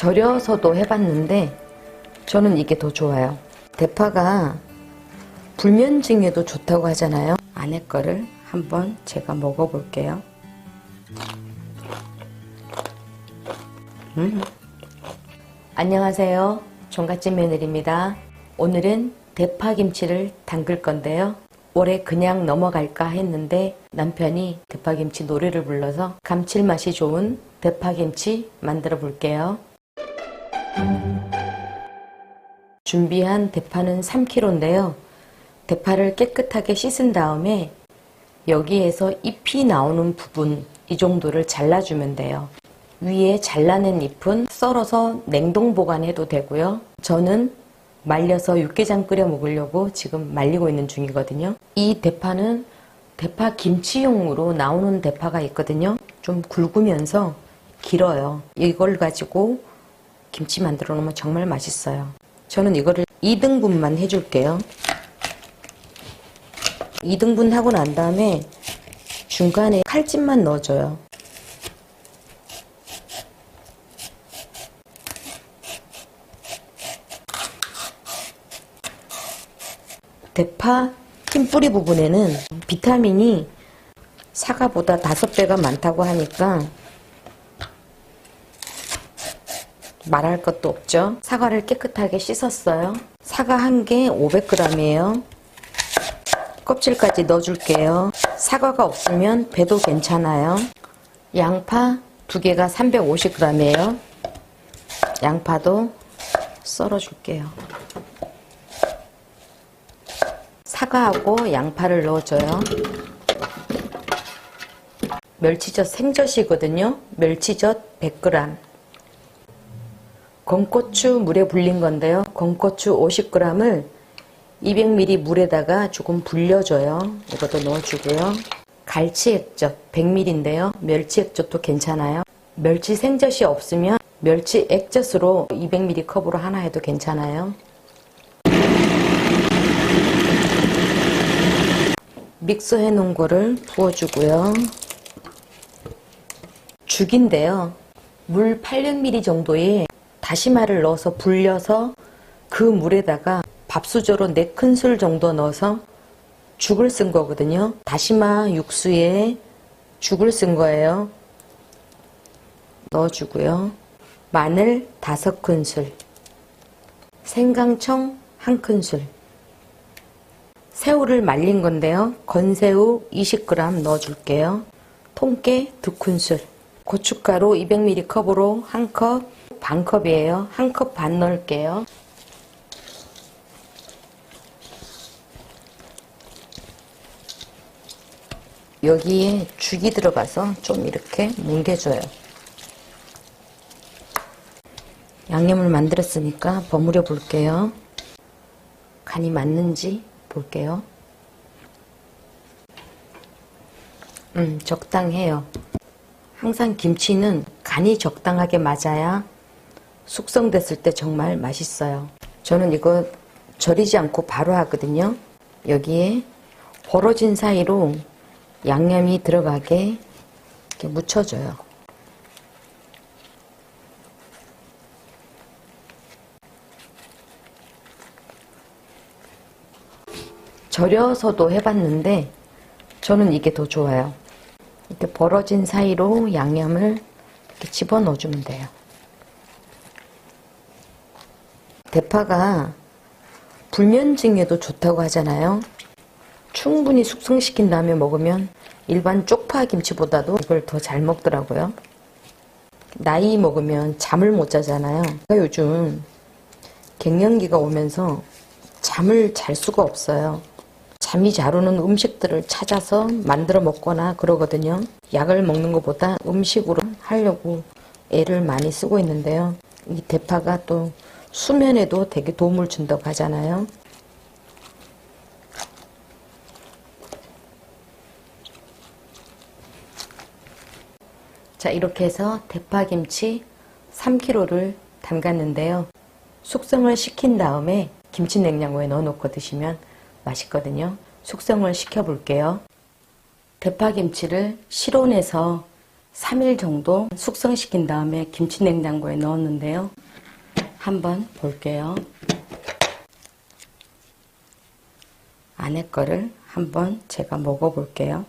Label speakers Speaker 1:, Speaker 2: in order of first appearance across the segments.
Speaker 1: 절여서도 해봤는데 저는 이게 더 좋아요. 대파가 불면증에도 좋다고 하잖아요. 안에 거를 한번 제가 먹어볼게요. 음. 안녕하세요. 종갓집 며느리입니다. 오늘은 대파김치를 담글 건데요. 올해 그냥 넘어갈까 했는데 남편이 대파김치 노래를 불러서 감칠맛이 좋은 대파김치 만들어 볼게요. 준비한 대파는 3kg인데요. 대파를 깨끗하게 씻은 다음에 여기에서 잎이 나오는 부분 이 정도를 잘라주면 돼요. 위에 잘라낸 잎은 썰어서 냉동 보관해도 되고요. 저는 말려서 육개장 끓여 먹으려고 지금 말리고 있는 중이거든요. 이 대파는 대파 김치용으로 나오는 대파가 있거든요. 좀 굵으면서 길어요. 이걸 가지고 김치 만들어 놓으면 정말 맛있어요. 저는 이거를 2등분만 해줄게요. 2등분 하고 난 다음에 중간에 칼집만 넣어줘요. 대파 흰 뿌리 부분에는 비타민이 사과보다 다섯 배가 많다고 하니까 말할 것도 없죠. 사과를 깨끗하게 씻었어요. 사과 한 개 500g이에요. 껍질까지 넣어줄게요. 사과가 없으면 배도 괜찮아요. 양파 두 개가 350g이에요. 양파도 썰어줄게요. 사과하고 양파를 넣어줘요. 멸치젓 생젓이거든요. 멸치젓 100g. 건고추 물에 불린 건데요. 건고추 50g을 200ml 물에다가 조금 불려줘요. 이것도 넣어주고요. 갈치 액젓 100ml인데요. 멸치 액젓도 괜찮아요. 멸치 생젓이 없으면 멸치 액젓으로 200ml 컵으로 하나 해도 괜찮아요. 믹서해 놓은 거를 부어주고요. 죽인데요. 물 800ml 정도에 다시마를 넣어서 불려서 그 물에다가 밥수저로 4큰술 정도 넣어서 죽을 쓴 거거든요. 다시마 육수에 죽을 쓴 거예요. 넣어주고요. 마늘 5큰술, 생강청 1큰술, 새우를 말린 건데요. 건새우 20g 넣어줄게요. 통깨 2큰술, 고춧가루 200ml 컵으로 1컵, 반컵이에요. 1컵 반 넣을게요. 여기에 죽이 들어가서 좀 이렇게 뭉개줘요. 양념을 만들었으니까 버무려 볼게요. 간이 맞는지 볼게요. 음, 적당해요. 항상 김치는 간이 적당하게 맞아야 숙성됐을 때 정말 맛있어요. 저는 이거 절이지 않고 바로 하거든요. 여기에 벌어진 사이로 양념이 들어가게 이렇게 묻혀줘요. 절여서도 해봤는데 저는 이게 더 좋아요. 이렇게 벌어진 사이로 양념을 이렇게 집어 넣어주면 돼요. 대파가 불면증에도 좋다고 하잖아요. 충분히 숙성시킨 다음에 먹으면 일반 쪽파 김치보다도 이걸 더 잘 먹더라고요. 나이 먹으면 잠을 못 자잖아요. 요즘 갱년기가 오면서 잠을 잘 수가 없어요. 잠이 잘 오는 음식들을 찾아서 만들어 먹거나 그러거든요. 약을 먹는 것보다 음식으로 하려고 애를 많이 쓰고 있는데요. 이 대파가 또 수면에도 되게 도움을 준다고 하잖아요. 자, 이렇게 해서 대파김치 3kg를 담갔는데요. 숙성을 시킨 다음에 김치 냉장고에 넣어 놓고 드시면 맛있거든요. 숙성을 시켜 볼게요. 대파김치를 실온에서 3일 정도 숙성시킨 다음에 김치 냉장고에 넣었는데요. 한번 볼게요. 안에 거를 한번 제가 먹어볼게요.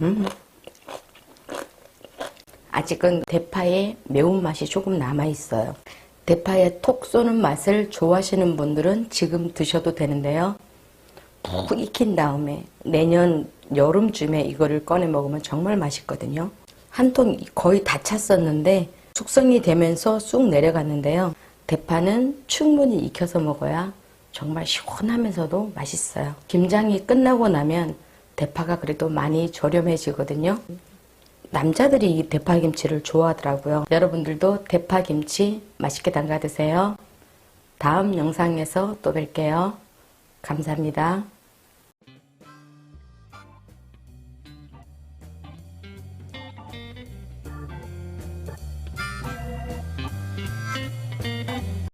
Speaker 1: 음. 아직은 대파의 매운맛이 조금 남아있어요. 대파의 톡 쏘는 맛을 좋아하시는 분들은 지금 드셔도 되는데요. 푹 익힌 다음에 내년 여름쯤에 이거를 꺼내 먹으면 정말 맛있거든요. 한 통 거의 다 찼었는데 숙성이 되면서 쑥 내려갔는데요. 대파는 충분히 익혀서 먹어야 정말 시원하면서도 맛있어요. 김장이 끝나고 나면 대파가 그래도 많이 저렴해지거든요. 남자들이 이 대파김치를 좋아하더라고요. 여러분들도 대파김치 맛있게 담가 드세요. 다음 영상에서 또 뵐게요. 감사합니다.